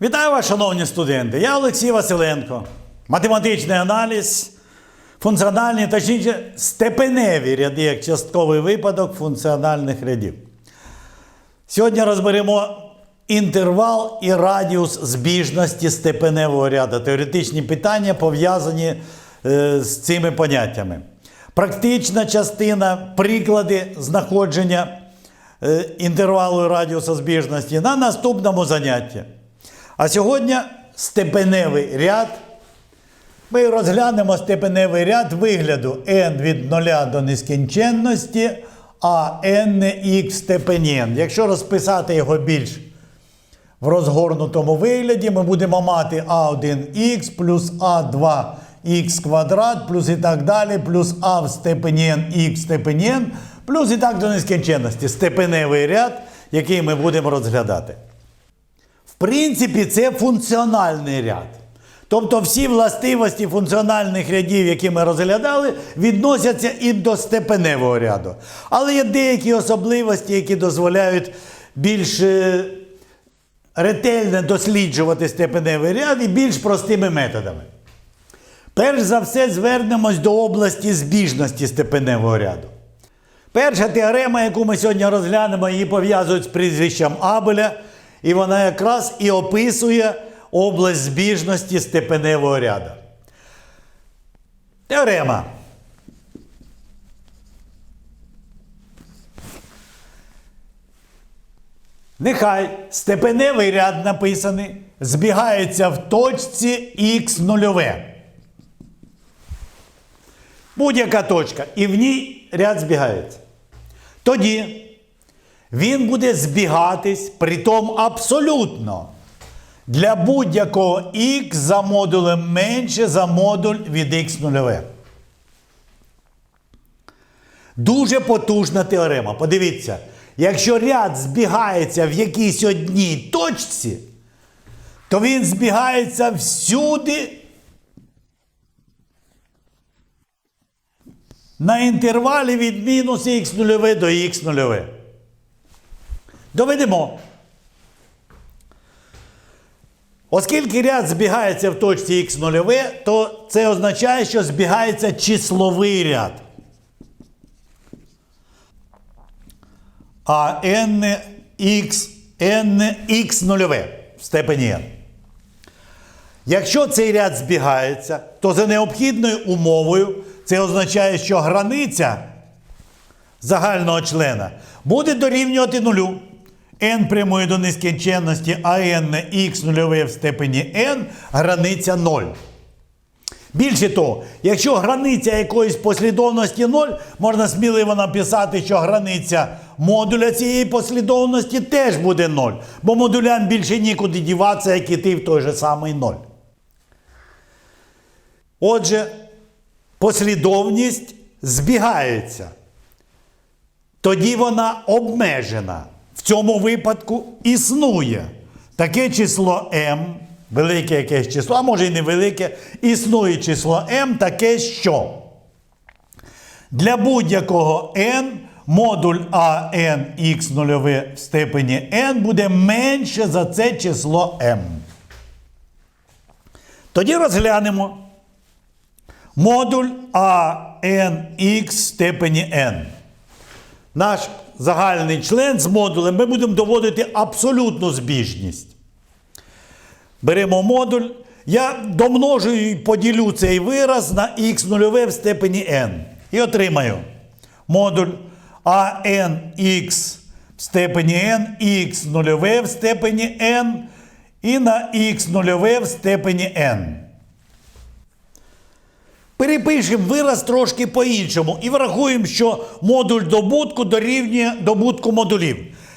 Вітаю вас, шановні студенти! Я Олексій Василенко. Математичний аналіз, функціональні, точніше, степеневі ряди, як частковий випадок функціональних рядів. Сьогодні розберемо інтервал і радіус збіжності степеневого ряду. Теоретичні питання пов'язані е, з цими поняттями. Практична частина, приклади знаходження е, інтервалу і радіуса збіжності на наступному занятті. А сьогодні степеневий ряд. Ми розглянемо степеневий ряд вигляду n від 0 до нескінченності, а n x в степені n. Якщо розписати його більш в розгорнутому вигляді, ми будемо мати а1х плюс а2х квадрат, плюс і так далі, плюс а в степені х степені плюс і так до нескінченності. Степеневий ряд, який ми будемо розглядати. Принципі, це функціональний ряд. Тобто всі властивості функціональних рядів, які ми розглядали, відносяться і до степеневого ряду. Але є деякі особливості, які дозволяють більш е, ретельно досліджувати степеневий ряд і більш простими методами. Перш за все, звернемось до області збіжності степеневого ряду. Перша теорема, яку ми сьогодні розглянемо, її пов'язують з прізвищем Абеля, і вона якраз і описує область збіжності степеневого ряду. Теорема. Нехай степеневий ряд написаний, збігається в точці х нульове. Будь-яка точка, і в ній ряд збігається. Тоді він буде збігатись, притом абсолютно, для будь-якого х за модулем менше за модуль від х нульове. Дуже потужна теорема. Подивіться, якщо ряд збігається в якійсь одній точці, то він збігається всюди на інтервалі від мінус х нульове до х нульове. Доведемо. Оскільки ряд збігається в точці х нульове, то це означає, що збігається числовий ряд. А n x, n x нульове в степені n. Якщо цей ряд збігається, то за необхідною умовою це означає, що границя загального члена буде дорівнювати нулю. N прямує до нескінченності, а n на x нульове в степені n границя 0. Більше того, якщо границя якоїсь послідовності 0, можна сміливо написати, що границя модуля цієї послідовності теж буде 0. Бо модулям більше нікуди діватися, як іти в той же самий 0. Отже, послідовність збігається. Тоді вона обмежена. В цьому випадку існує таке число m, велике якесь число, а може і невелике, існує число m таке, що для будь-якого n модуль x нульове в степені n буде менше за це число m. Тоді розглянемо модуль ANX в степені n. Наш загальний член з модулем ми будемо доводити абсолютну збіжність. Беремо модуль. Я домножую і поділю цей вираз на х нульове в степені n. І отримаю модуль ANX в степені n, х нульове в степені n і на х нульове в степені n. Перепишемо вираз трошки по-іншому і врахуємо, що модуль добутку дорівнює добутку модулів.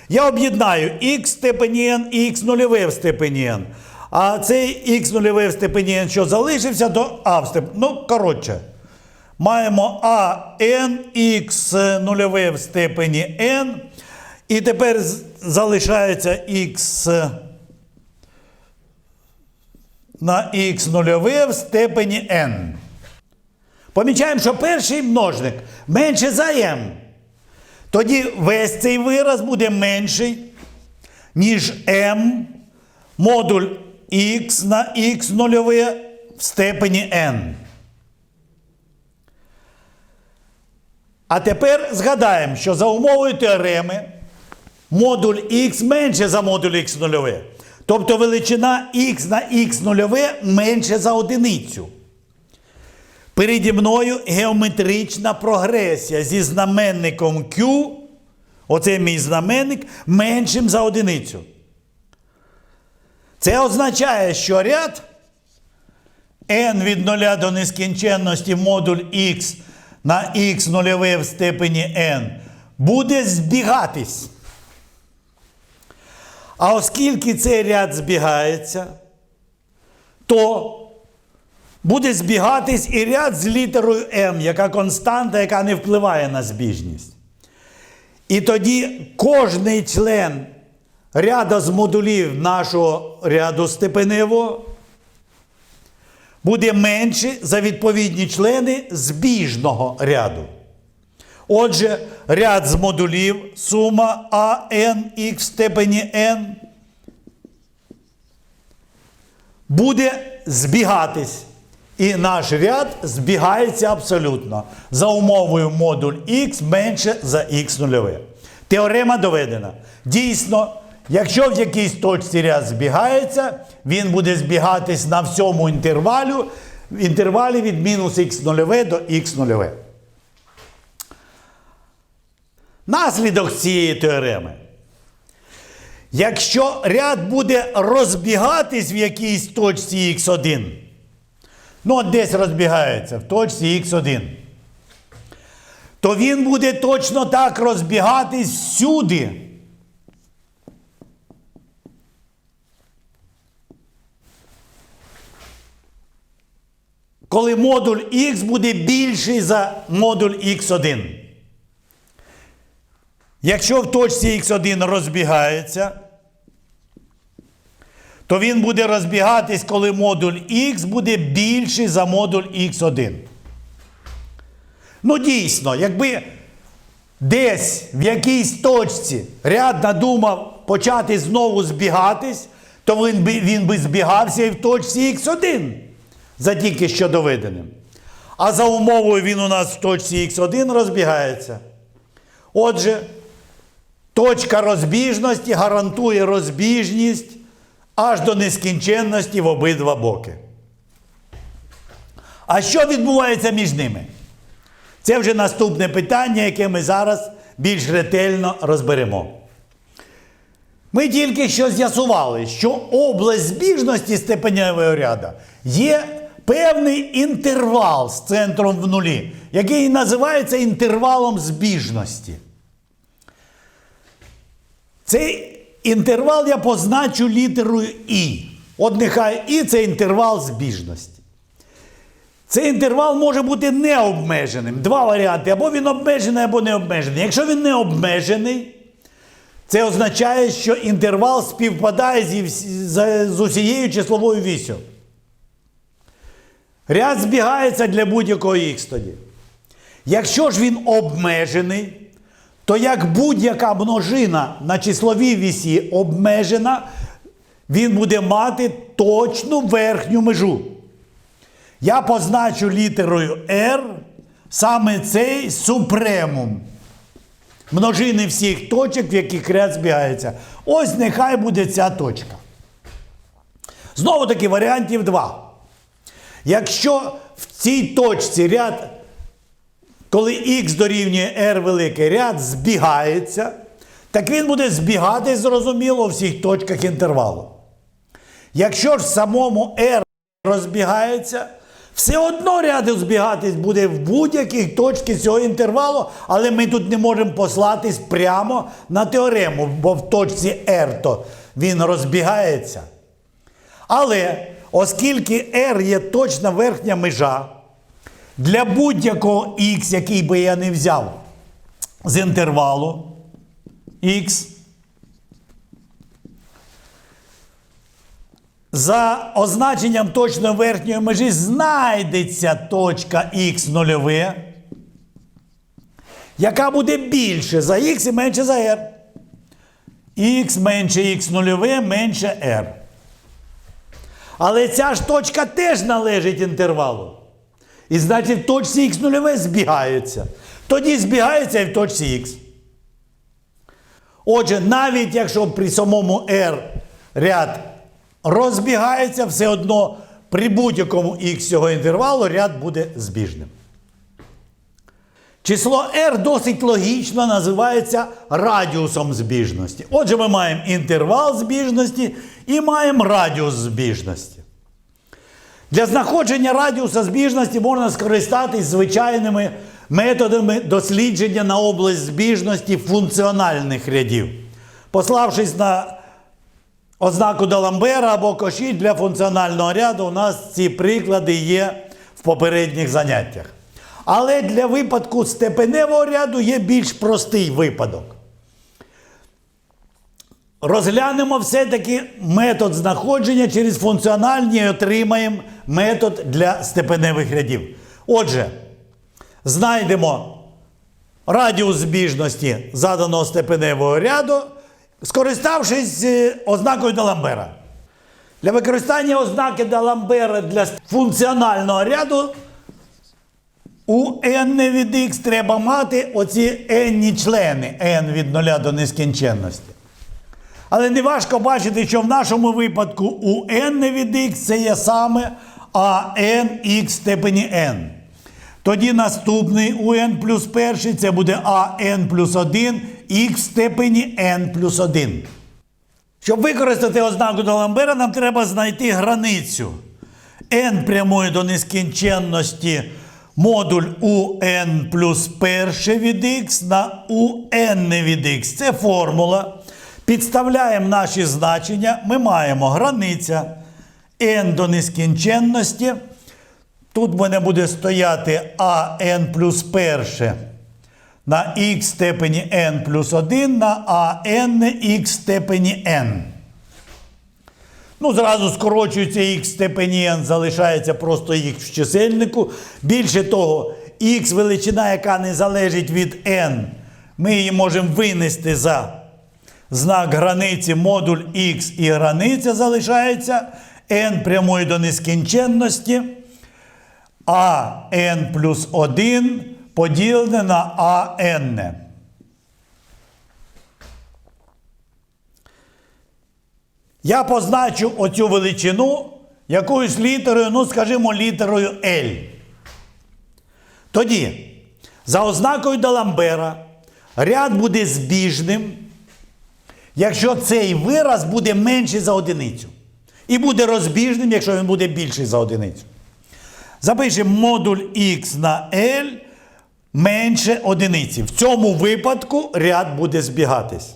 Я об'єднаю в степені n і х нульове в степені n. А цей х нульове в степені n, що залишився, то а в степені. Ну, коротше. Маємо а n х нульове в степені n. І тепер залишається х на х нульове в степені n. Помічаємо, що перший множник менше за m. Тоді весь цей вираз буде менший, ніж m модуль х на х нульове в степені n. А тепер згадаємо, що за умовою теореми модуль х менше за модуль х нульове. Тобто величина х на х нульове менше за одиницю. Переді мною геометрична прогресія зі знаменником Q, оце мій знаменник, меншим за одиницю. Це означає, що ряд n від 0 до нескінченності модуль x на x нульове в степені n буде збігатись. А оскільки цей ряд збігається, то буде збігатись і ряд з літерою m, яка константа, яка не впливає на збіжність. І тоді кожний член ряду з модулів нашого ряду степеневого буде менше за відповідні члени збіжного ряду. Отже, ряд з модулів сума АН х в степені n буде збігатись. І наш ряд збігається абсолютно за умовою модуль х менше за х нульове. Теорема доведена. Дійсно, якщо в якійсь точці ряд збігається, він буде збігатись на всьому інтервалю, в інтервалі від мінус х нульове до х нульове. Наслідок цієї теореми. Якщо ряд буде розбігатись в якійсь точці х1, ну от десь розбігається в точці х1, то він буде точно так розбігатись всюди. Коли модуль х буде більший за модуль х1. Якщо в точці х1 розбігається, то він буде розбігатись, коли модуль х буде більший за модуль х1. Ну, дійсно, якби десь в якійсь точці ряд надумав почати знову збігатись, то він би, він би збігався і в точці х1 за тільки що доведеним. А за умовою він у нас в точці х1 розбігається. Отже, точка розбіжності гарантує розбіжність аж до нескінченності в обидва боки. А що відбувається між ними? Це вже наступне питання, яке ми зараз більш ретельно розберемо. Ми тільки що з'ясували, що область збіжності степеневого ряду є певний інтервал з центром в нулі, який називається інтервалом збіжності. Цей інтервал я позначу літерою І. От нехай І це інтервал збіжності. Цей інтервал може бути необмеженим. Два варіанти. Або він обмежений, або не обмежений. Якщо він не обмежений, це означає, що інтервал співпадає з усією числовою вісю. Ряд збігається для будь-якого х тоді. Якщо ж він обмежений, то як будь-яка множина на числовій вісі обмежена, він буде мати точну верхню межу. Я позначу літерою R саме цей супремум. Множини всіх точок, в яких ряд збігається. Ось нехай буде ця точка. Знову таки варіантів два. Якщо в цій точці ряд, коли х дорівнює r великий ряд збігається, так він буде збігати, зрозуміло, у всіх точках інтервалу. Якщо ж самому r розбігається, все одно ряд збігатись буде в будь-яких точках цього інтервалу, але ми тут не можемо послатись прямо на теорему, бо в точці r то він розбігається. Але оскільки r є точна верхня межа, для будь-якого x, який би я не взяв з інтервалу x, за означенням точної верхньої межі знайдеться точка х нульове, яка буде більше за х і менше за r. х менше х нульове менше r. Але ця ж точка теж належить інтервалу. І значить в точці х нульове збігаються. Тоді збігаються і в точці х. Отже, навіть якщо при самому r ряд розбігається, все одно при будь-якому х цього інтервалу ряд буде збіжним. Число r досить логічно називається радіусом збіжності. Отже, ми маємо інтервал збіжності і маємо радіус збіжності. Для знаходження радіуса збіжності можна скористатись звичайними методами дослідження на область збіжності функціональних рядів, пославшись на ознаку Даламбера або коші для функціонального ряду, у нас ці приклади є в попередніх заняттях. Але для випадку степеневого ряду є більш простий випадок. Розглянемо все-таки метод знаходження через функціональні і отримаємо метод для степеневих рядів. Отже, знайдемо радіус збіжності заданого степеневого ряду, скориставшись е, ознакою Даламбера. Для використання ознаки Даламбера для функціонального ряду у n від x треба мати оці n члени n від 0 до нескінченності. Але не важко бачити, що в нашому випадку у n від x це є саме an x степені n. Тоді наступний у n плюс перший це буде an плюс 1 x в степені n плюс 1. Щоб використати ознаку Даламбера, нам треба знайти границю n прямої до нескінченності модуль un плюс перше від x на un від x. Це формула. Підставляємо наші значення. Ми маємо границя n до нескінченності. Тут в мене буде стояти an плюс перше на х степені n плюс 1 на an х степені n. Ну, зразу скорочується х степені n, залишається просто х в чисельнику. Більше того, х величина, яка не залежить від n, ми її можемо винести за знак границі модуль х і границя залишається n прямої до нескінченності, а n плюс 1 поділене на АН. Я позначу оцю величину якоюсь літерою, ну, скажімо, літерою L. Тоді, за ознакою Даламбера, ряд буде збіжним, якщо цей вираз буде менший за одиницю. І буде розбіжним, якщо він буде більший за одиницю. Запишемо модуль х на L менше одиниці. В цьому випадку ряд буде збігатись.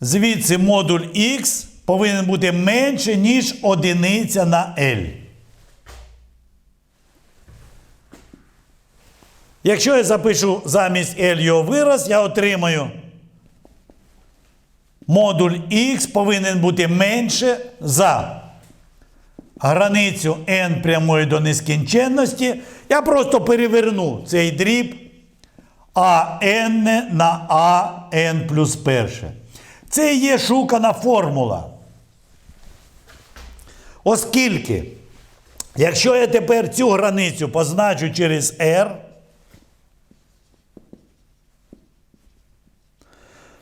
Звідси модуль х повинен бути менше, ніж одиниця на L. Якщо я запишу замість L вираз, я отримаю модуль х повинен бути менше за границю n прямої до нескінченності. Я просто переверну цей дріб АН на АН плюс перше. Це є шукана формула. Оскільки, якщо я тепер цю границю позначу через R,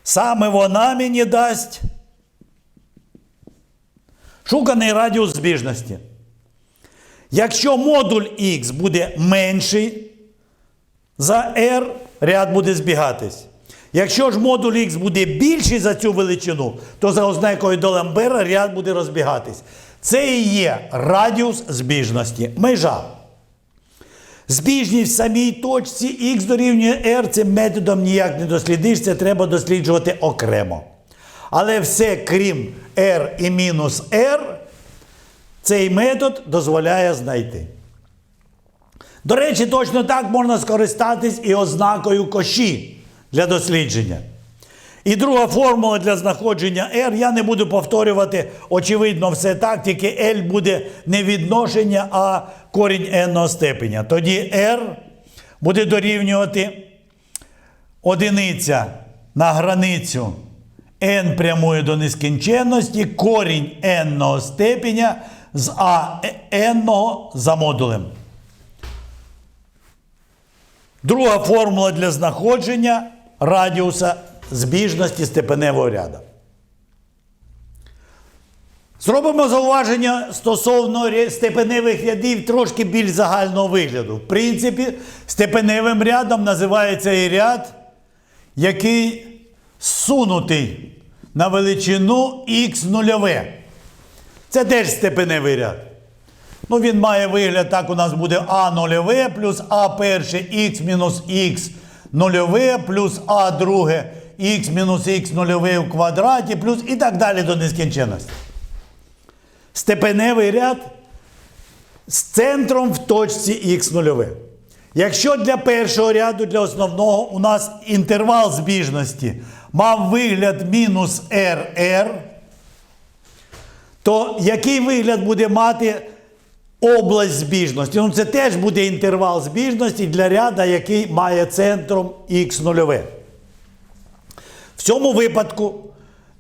саме вона мені дасть шуканий радіус збіжності. Якщо модуль Х буде менший за R, ряд буде збігатись. Якщо ж модуль Х буде більший за цю величину, то за ознакою Доламбера ряд буде розбігатись. Це і є радіус збіжності. Межа. Збіжність в самій точці Х дорівнює R цим методом ніяк не дослідиш, це треба досліджувати окремо. Але все, крім R і мінус R, цей метод дозволяє знайти. До речі, точно так можна скористатись і ознакою коші для дослідження. І друга формула для знаходження R, я не буду повторювати, очевидно, все так, тільки L буде не відношення, а корінь n степеня. Тоді R буде дорівнювати одиниця на границю n прямує до нескінченності, корінь n степеня з а n за модулем. Друга формула для знаходження радіуса збіжності степеневого ряду. Зробимо зауваження стосовно степеневих рядів трошки більш загального вигляду. В принципі, степеневим рядом називається і ряд, який сунутий на величину х нульове. Це теж степеневий ряд. Ну, він має вигляд, так у нас буде А нульове плюс А перше х мінус х нульове плюс А друге х мінус х нульове в квадраті плюс і так далі до нескінченності. Степеневий ряд з центром в точці х нульове. Якщо для першого ряду, для основного, у нас інтервал збіжності мав вигляд мінус RR, то який вигляд буде мати область збіжності? Ну, це теж буде інтервал збіжності для ряда, який має центром х нульове. Цьому випадку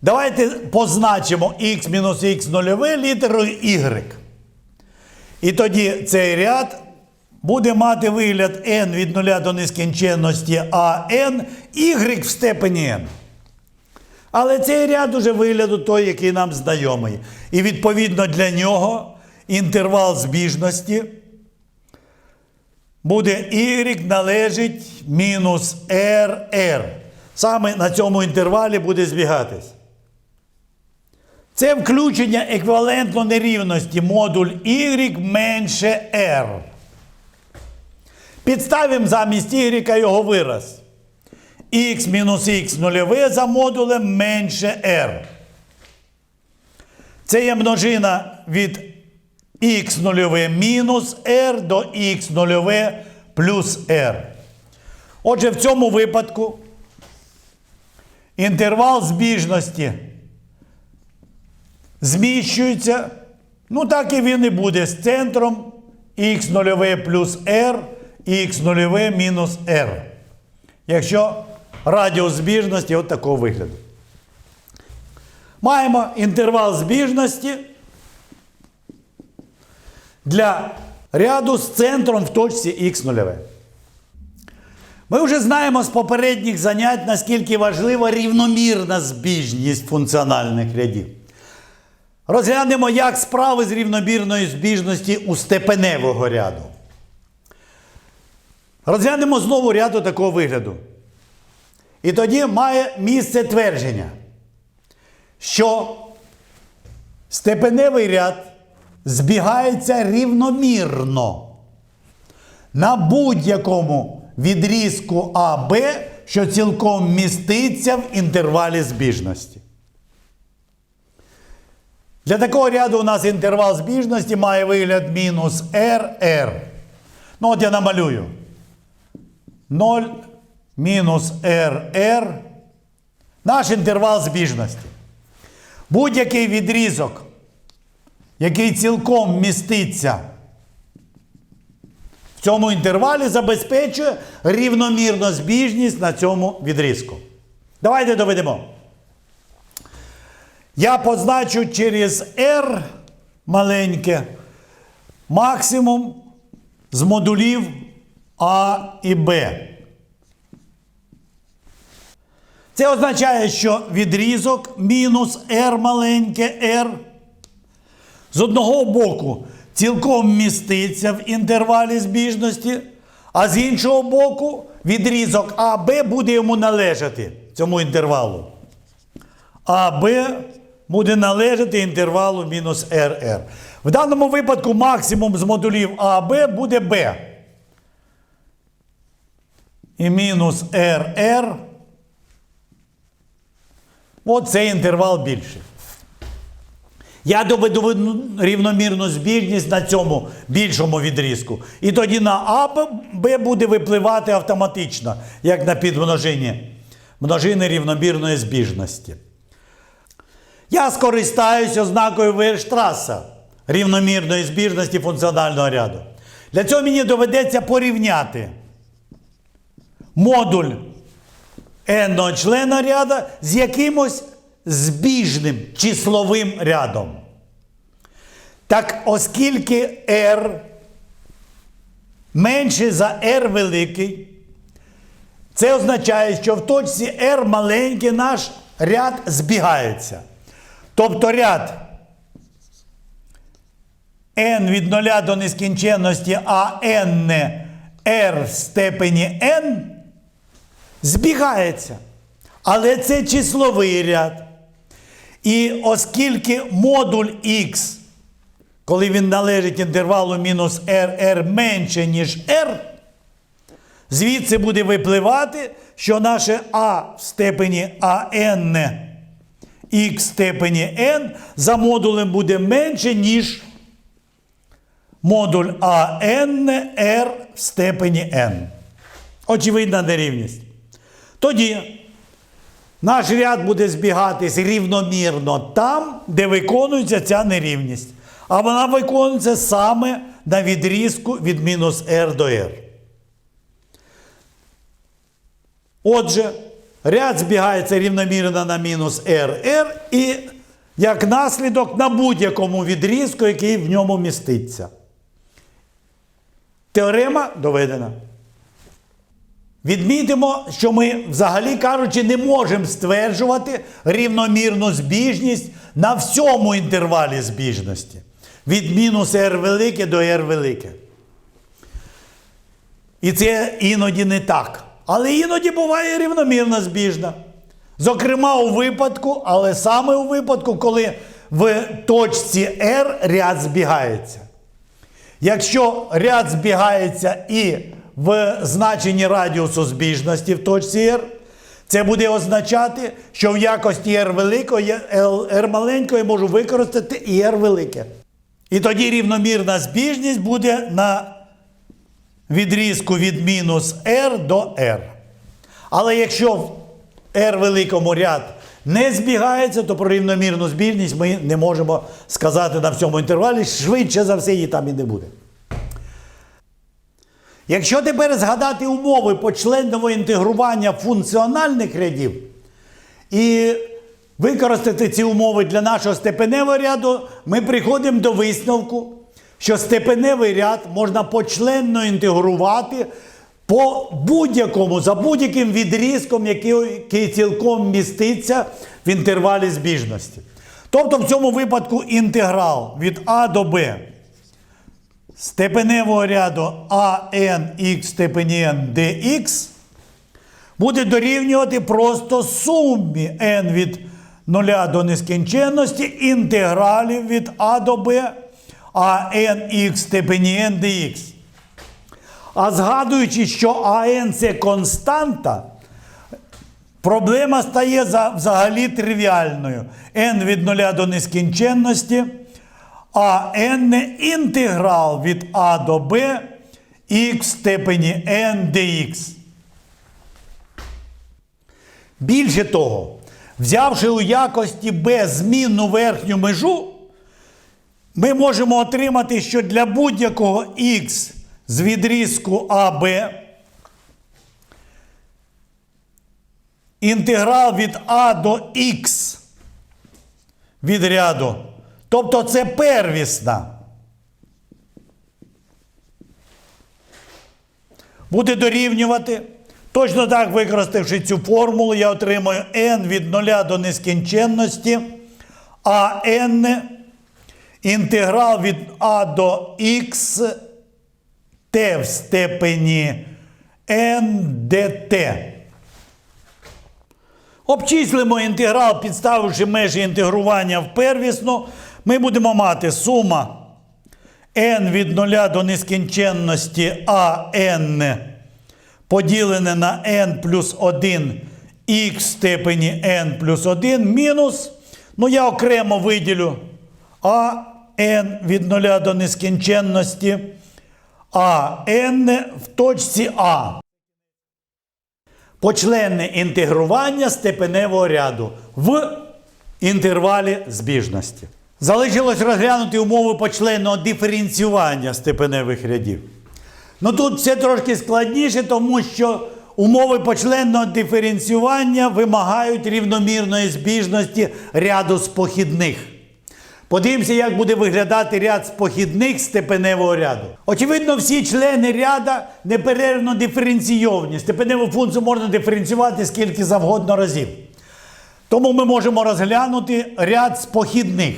давайте позначимо х мінус х нульове літерою y. І тоді цей ряд буде мати вигляд n від 0 до нескінченності, а n y в степені n. Але цей ряд уже вигляду той, який нам знайомий. І відповідно для нього інтервал збіжності буде y належить мінус rr. Саме на цьому інтервалі буде збігатись. Це включення еквівалентно нерівності модуль y менше r. Підставимо замість y його вираз. x мінус х нульове за модулем менше r. Це є множина від х нульове мінус r до х нульове плюс r. Отже, в цьому випадку інтервал збіжності зміщується. Ну, так і він і буде з центром х нульове плюс r, х нульове мінус r. Якщо радіус збіжності от такого вигляду. Маємо інтервал збіжності для ряду з центром в точці х нульове. Ми вже знаємо з попередніх занять, наскільки важлива рівномірна збіжність функціональних рядів. Розглянемо, як справи з рівномірної збіжності у степеневого ряду. Розглянемо знову ряду такого вигляду. І тоді має місце твердження, що степеневий ряд збігається рівномірно на будь-якому відрізку АБ, що цілком міститься в інтервалі збіжності. Для такого ряду у нас інтервал збіжності має вигляд мінус RR. Ну, от я намалюю. 0 мінус RR. Наш інтервал збіжності. Будь-який відрізок, який цілком міститься цьому інтервалі, забезпечує рівномірну збіжність на цьому відрізку. Давайте доведемо. Я позначу через R маленьке максимум з модулів А і Б. Це означає, що відрізок мінус R маленьке R з одного боку цілком міститься в інтервалі збіжності, а з іншого боку відрізок АБ буде йому належати цьому інтервалу. АБ буде належати інтервалу мінус РР. В даному випадку максимум з модулів АБ буде Б. І мінус РР. Оцей інтервал більший. Я доведу рівномірну збіжність на цьому більшому відрізку. І тоді на А Б буде випливати автоматично, як на підмножині множини рівномірної збіжності. Я скористаюся ознакою Вейерштраса рівномірної збіжності функціонального ряду. Для цього мені доведеться порівняти модуль n члена ряда з якимось збіжним числовим рядом. Так, оскільки r менше за r великий, це означає, що в точці r маленький наш ряд збігається. Тобто ряд n від 0 до нескінченності, а n r в степені n збігається. Але це числовий ряд. І оскільки модуль x, коли він належить інтервалу мінус r, r менше, ніж r, звідси буде випливати, що наше а в степені ан х в степені n за модулем буде менше, ніж модуль ан r в степені n. Очевидна нерівність. Тоді наш ряд буде збігатись рівномірно там, де виконується ця нерівність. А вона виконується саме на відрізку від мінус r до r. Отже, ряд збігається рівномірно на мінус r, r і як наслідок на будь-якому відрізку, який в ньому міститься. Теорема доведена. Відмітимо, що ми, взагалі кажучи, не можемо стверджувати рівномірну збіжність на всьому інтервалі збіжності. Від мінус r велике до r велике. І це іноді не так. Але іноді буває рівномірно збіжна. Зокрема, у випадку, але саме у випадку, коли в точці R ряд збігається. Якщо ряд збігається і в значенні радіусу збіжності в точці R, це буде означати, що в якості R великого, R маленького я можу використати і R велике. І тоді рівномірна збіжність буде на відрізку від мінус R до R. Але якщо в R великому ряд не збігається, то про рівномірну збіжність ми не можемо сказати на всьому інтервалі. Швидше за все, її там і не буде. Якщо тепер згадати умови почленного інтегрування функціональних рядів і використати ці умови для нашого степеневого ряду, ми приходимо до висновку, що степеневий ряд можна почленно інтегрувати по будь-якому, за будь-яким відрізком, який, цілком міститься в інтервалі збіжності. Тобто в цьому випадку інтеграл від А до Б степеневого ряду ANX степені n dx буде дорівнювати просто сумі n від 0 до нескінченності інтегралів від А до Б, а nx степені n dx. А згадуючи, що АН це константа, проблема стає взагалі тривіальною. n від 0 до нескінченності, а n інтеграл від А до Б х в степені n dx. Більше того, взявши у якості b змінну верхню межу, ми можемо отримати, що для будь-якого х з відрізку АБ інтеграл від А до х від ряду. Тобто це первісна. Буде дорівнювати. Точно так, використавши цю формулу, я отримую n від 0 до нескінченності, а n інтеграл від А до х t в степені n dt. Обчислимо інтеграл, підставивши межі інтегрування в первісну, ми будемо мати сума n від 0 до нескінченності an поділене на n плюс 1 х в степені n плюс 1 мінус, ну я окремо виділю а n від 0 до нескінченності, а n в точці А. Почленне інтегрування степеневого ряду в інтервалі збіжності. Залишилось розглянути умови почленного диференціювання степеневих рядів. Ну тут все трошки складніше, тому що умови почленного диференціювання вимагають рівномірної збіжності ряду з похідних. Подивимося, як буде виглядати ряд з похідних степеневого ряду. Очевидно, всі члени ряда неперервно диференційовані. Степеневу функцію можна диференціювати скільки завгодно разів. Тому ми можемо розглянути ряд з похідних.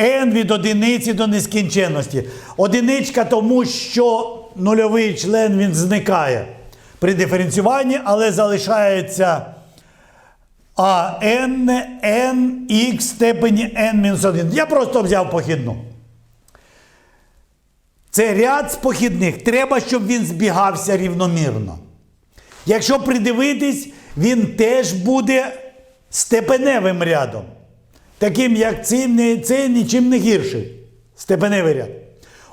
N від одиниці до нескінченності. Одиничка тому, що нульовий член він зникає при диференціюванні, але залишається а n, n, x степені n-1. Я просто взяв похідну. Це ряд з похідних. Треба, щоб він збігався рівномірно. Якщо придивитись, він теж буде степеневим рядом. Таким, як не- цей нічим не гірший. Степеневий ряд.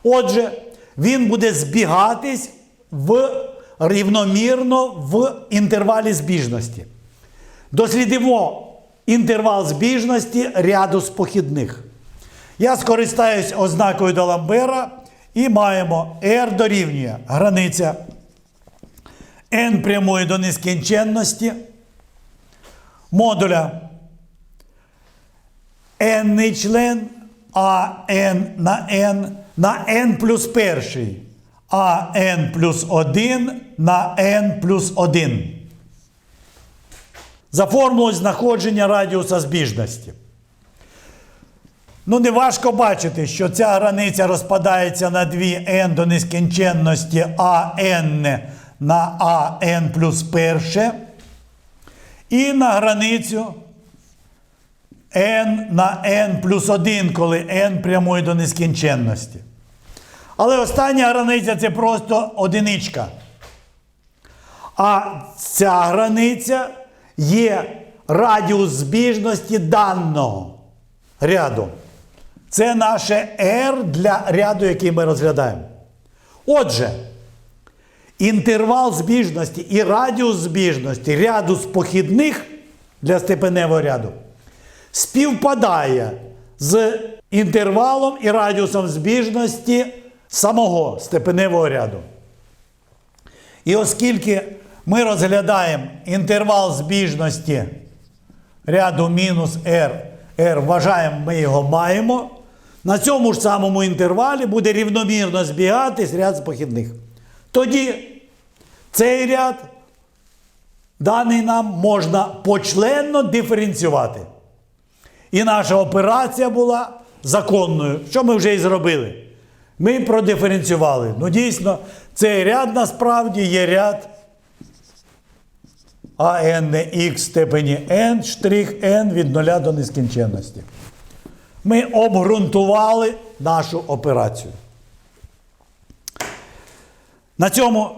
Отже, він буде збігатись в, рівномірно в інтервалі збіжності. Дослідимо інтервал збіжності ряду з похідних. Я скористаюсь ознакою Даламбера і маємо R дорівнює границя n прямої до нескінченності модуля n член а n на n на n плюс перший, а n плюс 1 на n плюс 1 за формулою знаходження радіуса збіжності. Ну, не важко бачити, що ця границя розпадається на 2 n до нескінченності АН на АН плюс перше. І на границю n на n плюс 1, коли n прямує до нескінченності. Але остання границя це просто одиничка. А ця границя є радіус збіжності даного ряду. Це наше R для ряду, який ми розглядаємо. Отже, інтервал збіжності і радіус збіжності ряду з похідних для степеневого ряду співпадає з інтервалом і радіусом збіжності самого степеневого ряду. І оскільки ми розглядаємо інтервал збіжності ряду мінус r, r, вважаємо, ми його маємо, на цьому ж самому інтервалі буде рівномірно збігатись ряд з похідних. Тоді цей ряд, даний нам, можна почленно диференціювати. І наша операція була законною, що ми вже і зробили. Ми продиференціювали. Ну, дійсно, цей ряд насправді є ряд АН х степені n, штрих n від нуля до нескінченності. Ми обґрунтували нашу операцію. На цьому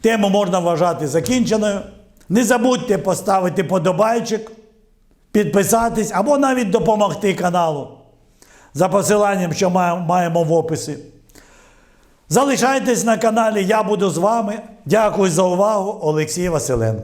тему можна вважати закінченою. Не забудьте поставити подобайчик, підписатись або навіть допомогти каналу за посиланням, що маємо в описі. Залишайтесь на каналі, я буду з вами. Дякую за увагу, Олексій Василенко.